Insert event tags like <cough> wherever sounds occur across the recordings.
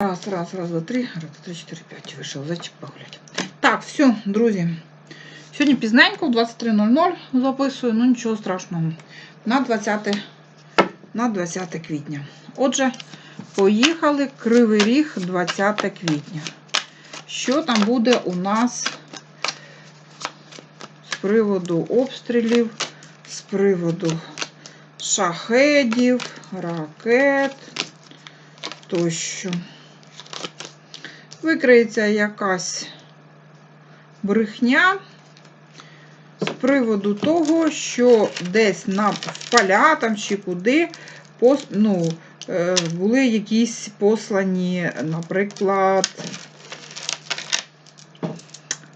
Раз, раз, раз, два, три, раз, два, три, чотири, п'ять. Вийшов зайчик погулять. Так, все, друзі. Сьогодні пізненько, в 23.00 записую, ну нічого страшного. На 20, на 20 квітня. Отже, поїхали Кривий Ріг 20 квітня. Що там буде у нас з приводу обстрілів, з приводу шахедів, ракет тощо. Викриється якась брехня з приводу того, що десь на поля там чи куди пос, ну, е, були якісь послані, наприклад,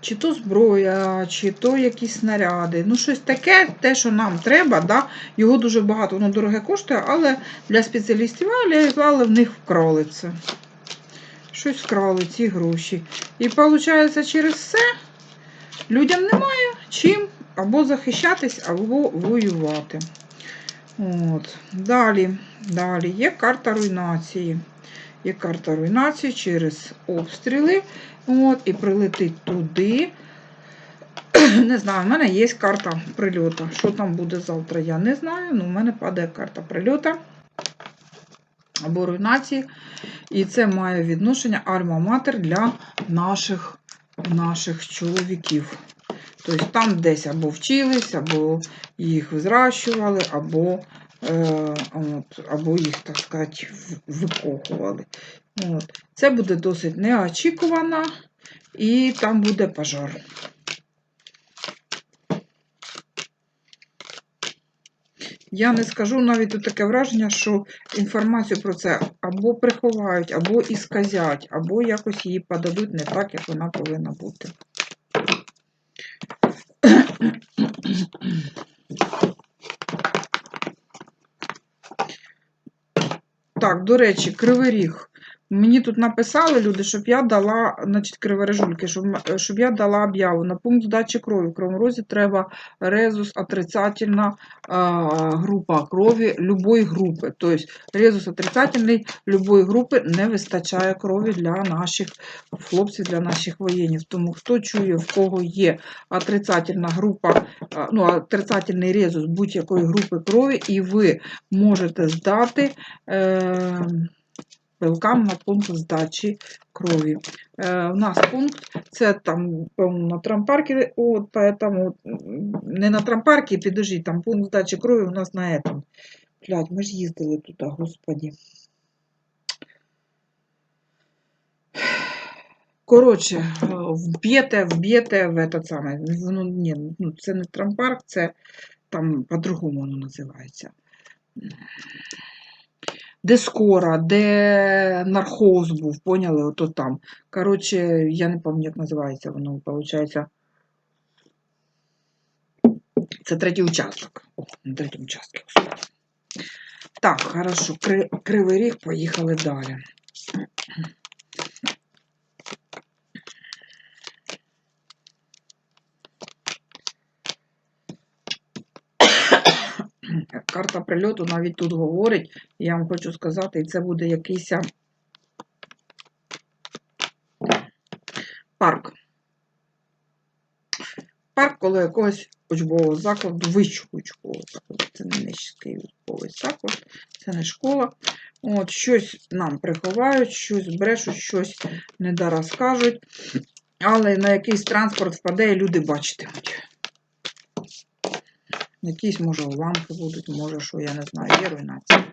чи то зброя, чи то якісь снаряди. Ну, щось таке, те, що нам треба, да? його дуже багато, воно дороге коштує, але для спеціалістів, але в них вкрали це. Щось вкрали ці гроші. І виходить, через це людям немає чим або захищатись, або воювати. От. Далі, далі є карта руйнації. Є карта руйнації через обстріли. От, і прилетить туди. <clears throat> Не знаю, в мене є карта прильоту. Що там буде завтра, я не знаю. Ну, в мене падає карта прильоту або руйнації. І це має відношення альма-матер для наших, наших чоловіків. Тобто там десь або вчились, або їх зращували, або, е, от, або їх, так сказати, викохували. От. Це буде досить неочікувано, і там буде пожар. Я не скажу навіть тут таке враження, що інформацію про це або приховають, або ісказять, або якось її подадуть не так, як вона повинна бути. Так, до речі, кривий ріг. Мені тут написали люди, щоб я дала, значить, криворежульки, щоб, щоб я дала об'яву. На пункт здачі крові. В Кривому Розі треба резус отрицательна а, група крові любої групи. Тобто резус отрицательний любої групи не вистачає крові для наших хлопців, для наших воєнів. Тому хто чує, в кого є отрицательна група, а, ну, отрицательний резус будь-якої групи крові, і ви можете здати. Е, Пилкам на пункт здачі крові. Е, у нас пункт це там, певно, на трампаркі, от, поэтому м, не на трампаркі, підожди, там пункт здачі крові у нас на этом. Блядь, ми ж їздили туди, господі. Коротше, е, вб'єте, вб'єте в этот самий. Ну, ні, ну, це не трампарк, це там по-другому воно називається де скора, де нархоз був, поняли? Ото там. Коротше, я не пам'ятаю, як називається воно, виходить. Це третій участок. О, на участку. господи. Так, хорошо. Кри... Кривий ріг, поїхали далі. Карта прильоту навіть тут говорить, я вам хочу сказати, і це буде якийсь парк. Парк коло якогось учбового закладу, вищого учбового закладу. Це не низький учбовий заклад, це не школа. От, щось нам приховають, щось брешуть, щось не да розкажуть. Але на якийсь транспорт впаде, і люди бачитимуть. Якісь, може, уламки будуть, може, що, я не знаю, є руйнація.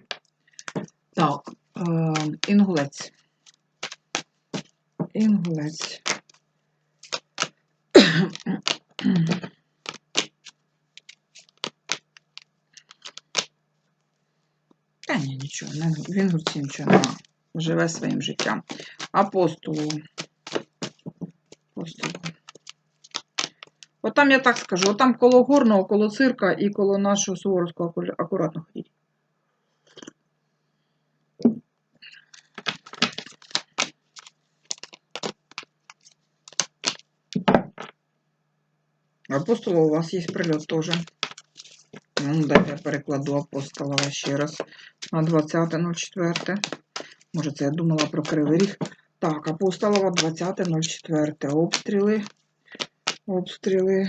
Так, е, інгулець. Інгулець. Та ні, нічого, в інгульці нічого нема. Живе своїм життям. Апостолу. От там я так скажу, от там коло горного, коло цирка і коло нашого Суворовського акуратно ходіть. Апостола у вас є прильот теж. Ну, дайте я перекладу апостола ще раз на 20.04. Може, це я думала про Кривий Ріг. Так, Апостолова 20.04. Обстріли, обстріли,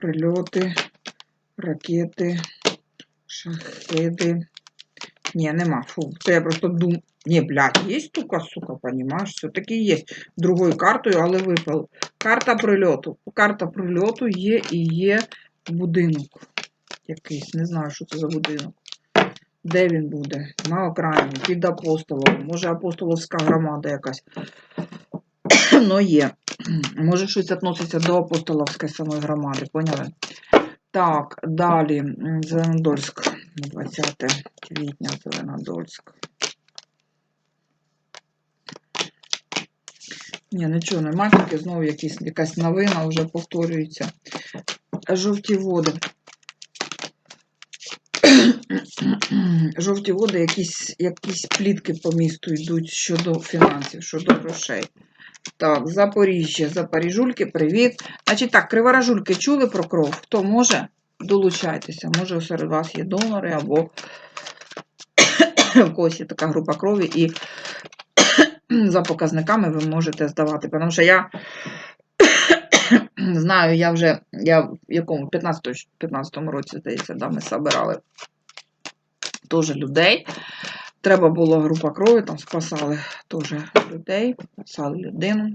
прильоти, ракети, шахеди. Ні, нема. Фу, це я просто дум. Ні, блядь, є штука, сука, понімаєш? Все-таки є. Другою картою, але випав. Карта прильоту. Карта прильоту є і є будинок. Якийсь. Не знаю, що це за будинок. Де він буде? На окраїні, під апостолом. Може, апостоловська громада якась. <clears throat> Ну, є. Може, щось відноситься до апостоловської самої громади, поняли? Так, далі. Зеленодольськ. 20 квітня, Зеленодольськ. Ні, нічого немає, тільки знову якісь, якась новина вже повторюється. Жовті води. <clears throat> Жовті води, якісь, якісь плітки по місту йдуть щодо фінансів, щодо грошей. Так, Запоріжжя, Запоріжульки, привіт. Значить так, криворожульки чули про кров? Хто може? Долучайтеся. Може, серед вас є донори або <coughs> в когось є така група крові, і <coughs> за показниками ви можете здавати. Тому що я <coughs> знаю, я вже я в якому 15 15 році, здається, да, ми збирали теж людей. Треба була група крові, там спасали теж людей, спасали людину.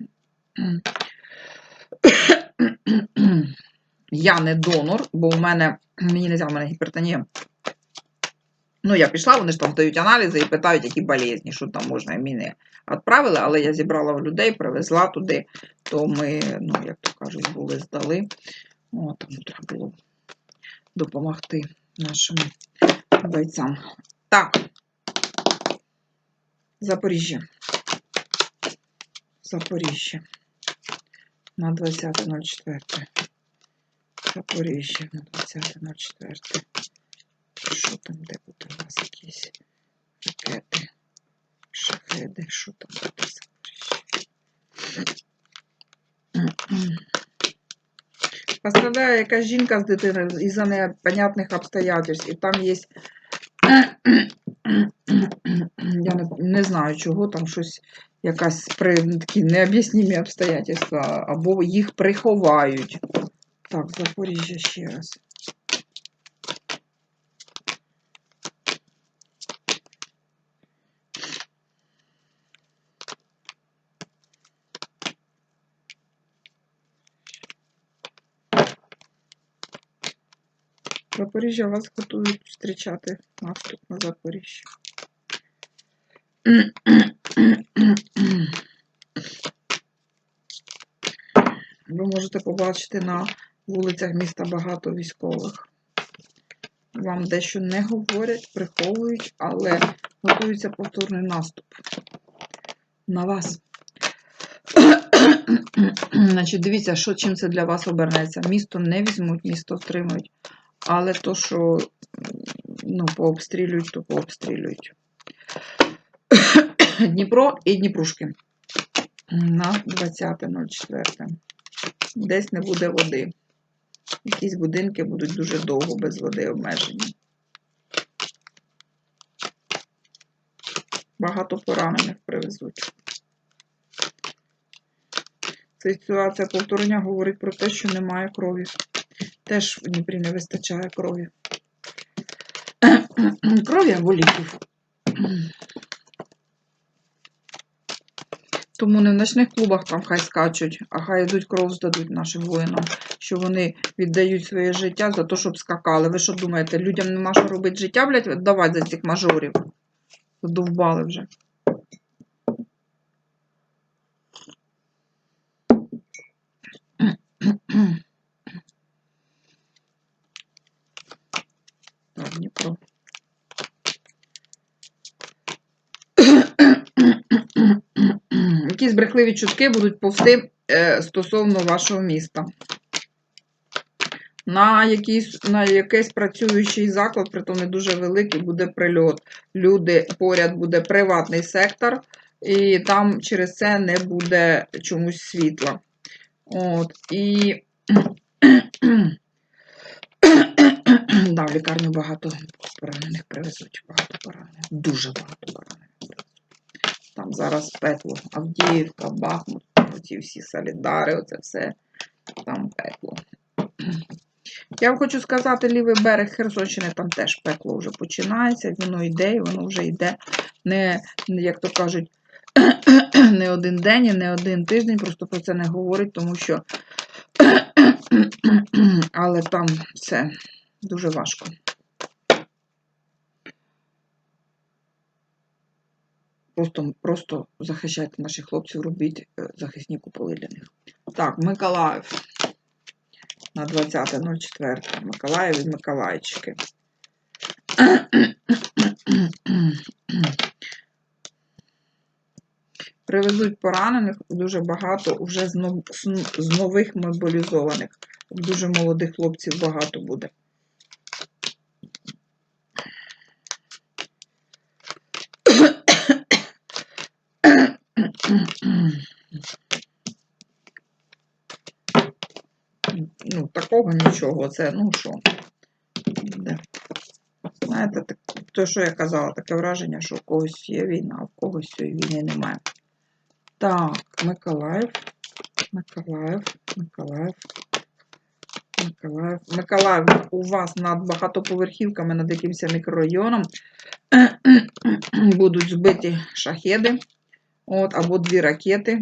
Я не донор, бо в мене, мені не в мене гіпертонія. Ну, я пішла, вони ж там здають аналізи і питають, які болезні, що там можна, і мені відправили, але я зібрала людей, привезла туди, то ми, ну, як то кажуть, були здали. О, тому треба було допомогти нашим бойцям. Так. Запоріжжя. Запоріжжя. На 20.04. Запоріжжя на 20.04. Що там, де буде у вас якісь ракети, шахеди, що там буде Запоріжжя? Пострадає якась жінка з дитиною із-за непонятних обстоятельств, і там є. <clears throat> Я не, не знаю, чого там щось, якась при такі необ'яснімі обстоятельства, або їх приховають. Так, Запоріжжя ще раз. Запоріжжя вас готують зустрічати наступ на Запоріжжя. Ви можете побачити на вулицях міста багато військових. Вам дещо не говорять, приховують, але готується повторний наступ на вас. Значить, дивіться, що чим це для вас обернеться. Місто не візьмуть, місто втримують. Але то, що ну, пообстрілюють, то пообстрілюють. <coughs> Дніпро і Дніпрушки на 20.04. Десь не буде води. Якісь будинки будуть дуже довго без води обмежені. Багато поранених привезуть. Ця ситуація повторення говорить про те, що немає крові. Теж в Дніпрі не вистачає крові. <clears throat> Крові або ліків. Тому не в ночних клубах там хай скачуть, а хай йдуть кров здадуть нашим воїнам, що вони віддають своє життя за те, щоб скакали. Ви що думаєте, людям нема що робити життя, блядь, віддавати за цих мажорів? Задовбали вже. Так, Дніпро. Якісь брехливі чутки будуть повсти е, стосовно вашого міста. На, якийсь, на якийсь працюючий заклад, притом не дуже великий, буде прильот. Люди поряд буде приватний сектор, і там через це не буде чомусь світла. От, і <clears throat> да, в лікарню багато поранених привезуть. Багато поранених. Дуже багато поранених. Там зараз пекло. Авдіївка, Бахмут, оці всі солідари, оце все там пекло. Я вам хочу сказати, лівий берег Херсонщини, там теж пекло вже починається, воно йде, і воно вже йде не, як то кажуть, <clears throat> не один день і не один тиждень, просто про це не говорить, тому що <clears throat> але там все дуже важко. Просто, просто захищайте наших хлопців, робіть е, захисні куполи для них. Так, Миколаїв на 20.04. Миколаїв і Миколаївчики. Привезуть поранених дуже багато вже з, нових мобілізованих. Дуже молодих хлопців багато буде. Ну, такого нічого. Це, ну що. Де? Знаєте, так, то, що я казала, таке враження, що у когось є війна, а в когось війни немає. Так, Миколаїв, Миколаїв, Миколаїв, Миколаїв. Миколаїв у вас над багатоповерхівками, над якимось мікрорайоном <clears throat> будуть збиті шахеди. От, або дві ракети.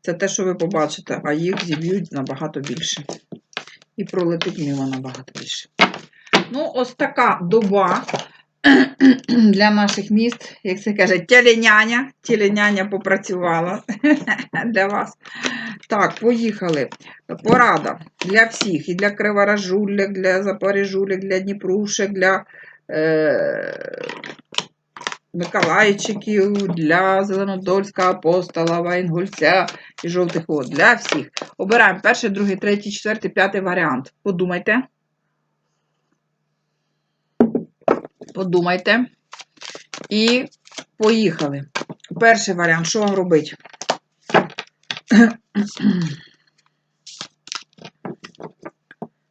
Це те, що ви побачите, а їх зіб'ють набагато більше. І пролетить мимо набагато більше. Ну, ось така доба <clears throat> для наших міст, як це каже, теленяня. Теленяня попрацювала <laughs> для вас. Так, поїхали. Порада для всіх. І для Криворожулек, для Запоріжулек, для Дніпрушек, для е, Миколайчиків, для Зеленодольська, Апостолова, Інгульця і Жовтих Вод. Для всіх. Обираємо перший, другий, третій, четвертий, п'ятий варіант. Подумайте. Подумайте. І поїхали. Перший варіант, що вам робити?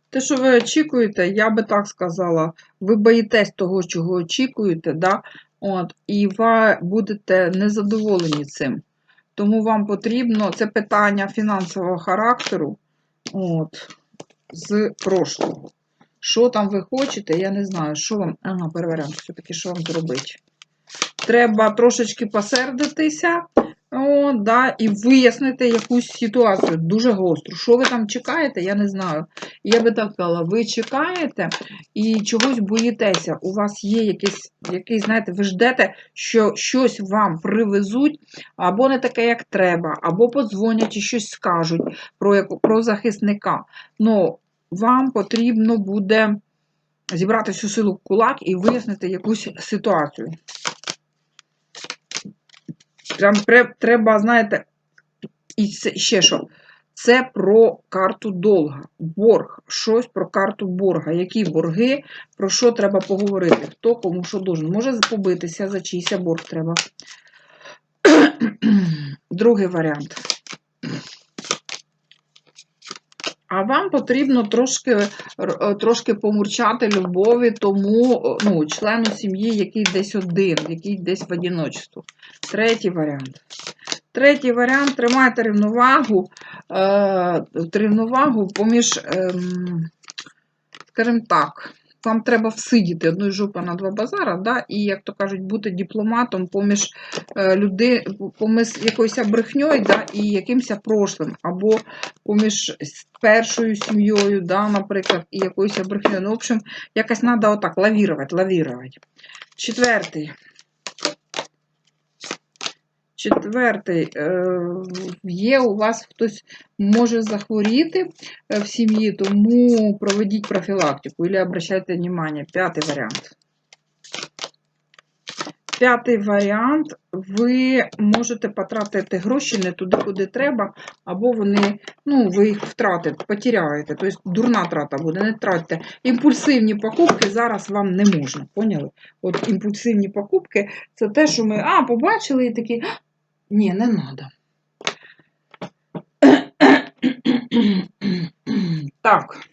Те, що ви очікуєте, я би так сказала, ви боїтесь того, чого очікуєте, да? От, і ви будете незадоволені цим. Тому вам потрібно це питання фінансового характеру от, з прошлого. Що там ви хочете, я не знаю, що вам. Ага, переваряємо, все-таки, що вам зробити. Треба трошечки посердитися, о, да, і вияснити якусь ситуацію дуже гостру. Що ви там чекаєте, я не знаю. Я би так сказала, ви чекаєте і чогось боїтеся. У вас є якийсь, якийсь, знаєте, ви ждете, що щось вам привезуть, або не таке, як треба, або подзвонять і щось скажуть про, про захисника. Ну, вам потрібно буде зібрати всю силу кулак і вияснити якусь ситуацію. Прям треба, знаєте, і ще що. Це про карту долга, борг, щось про карту борга. Які борги, про що треба поговорити? Хто кому що должен. Може побитися, за чийся борг треба. <clears throat> Другий варіант. А вам потрібно трошки, е, трошки помурчати любові тому е, ну, члену сім'ї, який десь один, який десь в одиночку. Третій варіант. Третій варіант тримайте рівновагу, е, рівновагу поміж, е, скажімо так, вам треба всидіти одну жопа на два базара, да, і, як то кажуть, бути дипломатом поміж е, люди, поміж якоюсь брехньою да, і якимось прошлим, або поміж першою сім'єю, да, наприклад, і якоюсь брехньою. Ну, в общем, якось треба отак лавірувати, лавірувати. Четвертий. Четвертий. Е, Є у вас хтось може захворіти е, в сім'ї, тому проведіть профілактику або обращайте внимание. П'ятий варіант. П'ятий варіант. Ви можете потратити гроші не туди, куди треба, або вони, ну, ви їх втратите, потеряєте. Тобто дурна трата буде, не тратьте. Імпульсивні покупки зараз вам не можна. Поняли? От імпульсивні покупки це те, що ми а, побачили і такі. Ні, не треба. Так.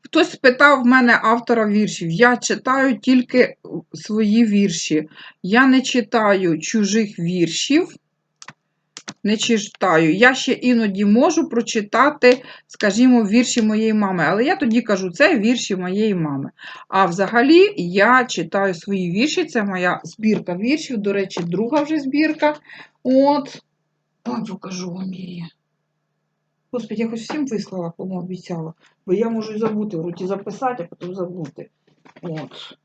Хтось питав в мене автора віршів. Я читаю тільки свої вірші. Я не читаю чужих віршів. Не читаю. Я ще іноді можу прочитати, скажімо, вірші моєї мами. Але я тоді кажу, це вірші моєї мами. А взагалі я читаю свої вірші. Це моя збірка віршів. До речі, друга вже збірка. От. Ой, покажу вам її. Господи, я хоч всім вислала, кому обіцяла. Бо я можу і забути, вроді записати, а потім забути. От.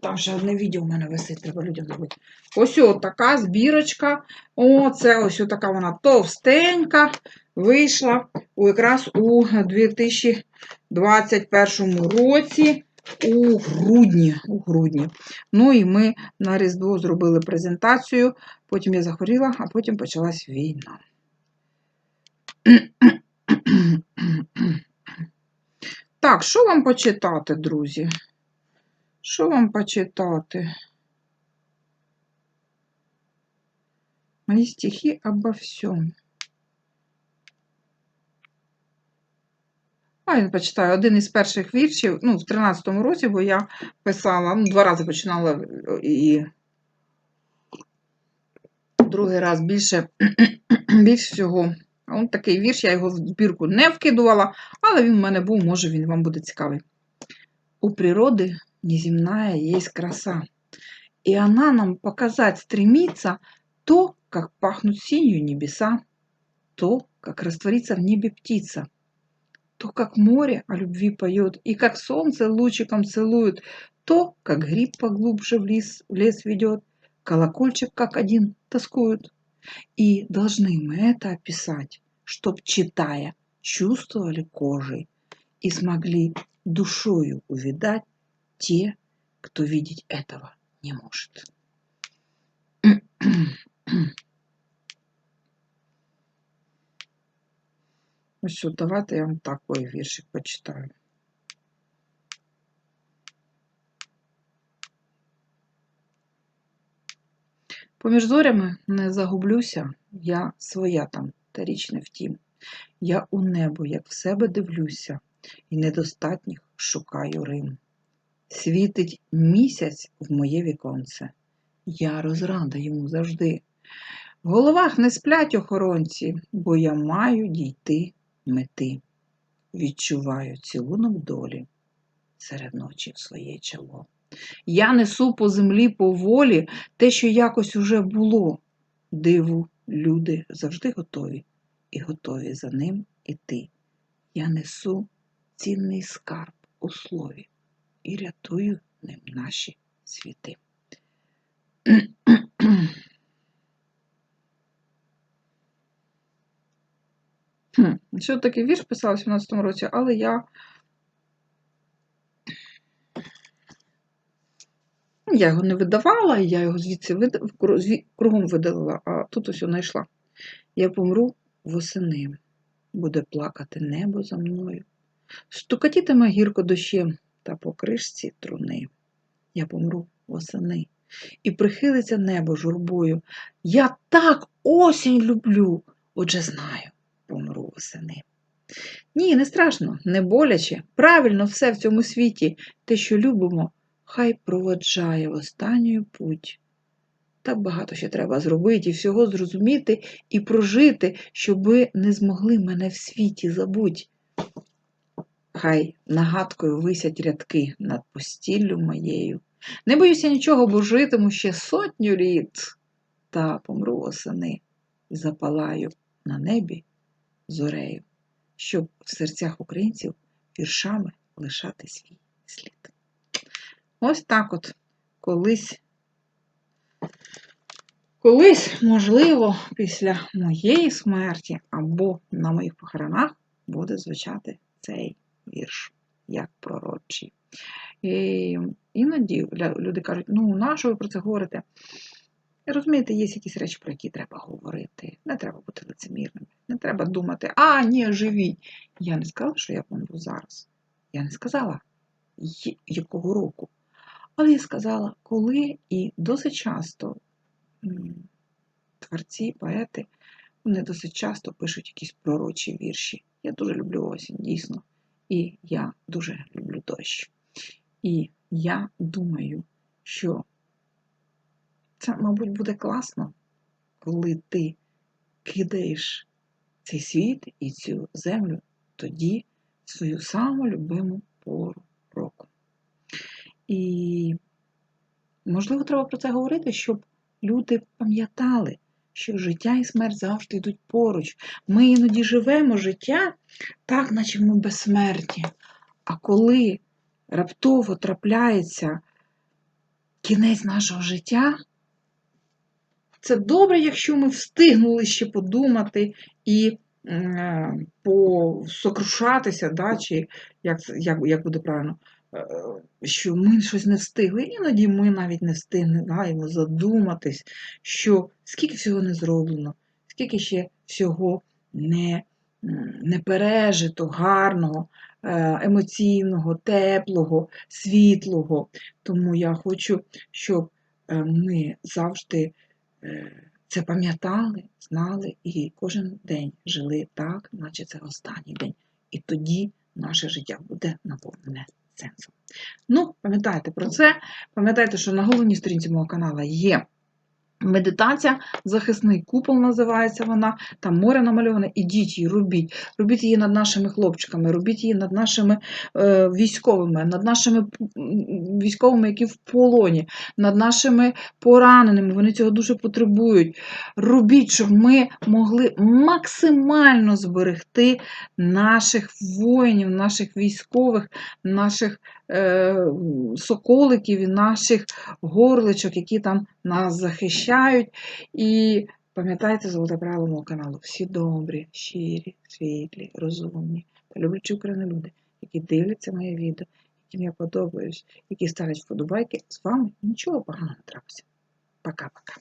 Там ще одне відео в мене висить, треба людям зробити. Ось от така збірочка. О, це ось така вона товстенька. Вийшла якраз у 2021 році. У грудні, у грудні. Ну і ми на Різдво зробили презентацію. Потім я захворіла, а потім почалась війна. Так, що вам почитати, друзі? Що вам почитати? Мої стихи обо всьому. А, я почитаю один із перших віршів, ну, в 13-му році, бо я писала, ну, два рази починала і другий раз більше, <clears throat> більш всього. Ось такий вірш, я його в збірку не вкидувала, але він в мене був, може він вам буде цікавий. У природы неземная есть краса, и она нам показать стремится то, как пахнут синью небеса, то, как растворится в небе птица, то, как море о любви поет, и как солнце лучиком целует, то, как гриб поглубже в лес, в лес ведет, колокольчик как один тоскует. И должны мы это описать, чтоб, читая, чувствовали кожей и смогли душою увидать те, кто видеть этого не может. Ну що, давайте я вам такий віршик почитаю. Поміж зорями не загублюся, я своя там, та річ не втім. Я у небо, як в себе дивлюся, і недостатніх шукаю Рим. Світить місяць в моє віконце, я розрада йому завжди. В головах не сплять охоронці, бо я маю дійти мети. Відчуваю цілунок долі серед ночі в своє чоло. Я несу по землі поволі те, що якось уже було. Диву, люди завжди готові і готові за ним іти. Я несу цінний скарб у слові і рятую ним наші світи. Що такий вірш писав у 17-му році, але я. Я його не видавала, я його звідси кругом видалила, а тут ось знайшла. Я помру восени, буде плакати небо за мною, стукатітиме гірко дощем та по кришці труни. Я помру восени, і прихилиться небо журбою. Я так осінь люблю, отже знаю, помру восени. Ні, не страшно, не боляче. Правильно все в цьому світі, те, що любимо, хай проводжає в останню путь. Так багато ще треба зробити і всього зрозуміти і прожити, щоби не змогли мене в світі забуть. Хай нагадкою висять рядки над постіллю моєю. Не боюся нічого, бо житиму ще сотню літ, та помру осени і запалаю на небі зорею, щоб в серцях українців віршами лишати свій слід. Ось так от колись. Колись, можливо, після моєї смерті або на моїх похоронах буде звучати цей вірш, як пророчий. І іноді люди кажуть, ну, на що ви про це говорите? Розумієте, є якісь речі, про які треба говорити. Не треба бути лицемірними. Не треба думати, а, ні, живіть. Я не сказала, що я помру зараз. Я не сказала, якого року. Але я сказала, коли і досить часто творці, поети, вони досить часто пишуть якісь пророчі вірші. Я дуже люблю осінь, дійсно. І я дуже люблю дощ. І я думаю, що це, мабуть, буде класно, коли ти кидаєш цей світ і цю землю тоді в свою саму любиму пору року. І, можливо, треба про це говорити, щоб люди пам'ятали, що життя і смерть завжди йдуть поруч. Ми іноді живемо життя так, наче ми безсмертні. А коли раптово трапляється кінець нашого життя, це добре, якщо ми встигнули ще подумати і е, посокрушатися, да, чи як, як, як буде правильно, що ми щось не встигли. Іноді ми навіть не встигаємо задуматись, що скільки всього не зроблено, скільки ще всього не, не пережито, гарного, е, емоційного, теплого, світлого. Тому я хочу, щоб е, ми завжди е, це пам'ятали, знали і кожен день жили так, наче це останній день. І тоді наше життя буде наповнене сенсом. Ну, пам'ятайте про це. Пам'ятайте, що на головній сторінці мого каналу є медитація, захисний купол називається вона, там море намальоване. Ідіть її, робіть. Робіть її над нашими хлопчиками, робіть її над нашими е, військовими, над нашими військовими, які в полоні, над нашими пораненими. Вони цього дуже потребують. Робіть, щоб ми могли максимально зберегти наших воїнів, наших військових, наших соколиків і наших горличок, які там нас захищають. І пам'ятайте золоте правило мого каналу. Всі добрі, щирі, світлі, розумні та люблячі Україну люди, які дивляться моє відео, яким я подобаюсь, які ставлять вподобайки, з вами нічого поганого не трапиться. Пока-пока.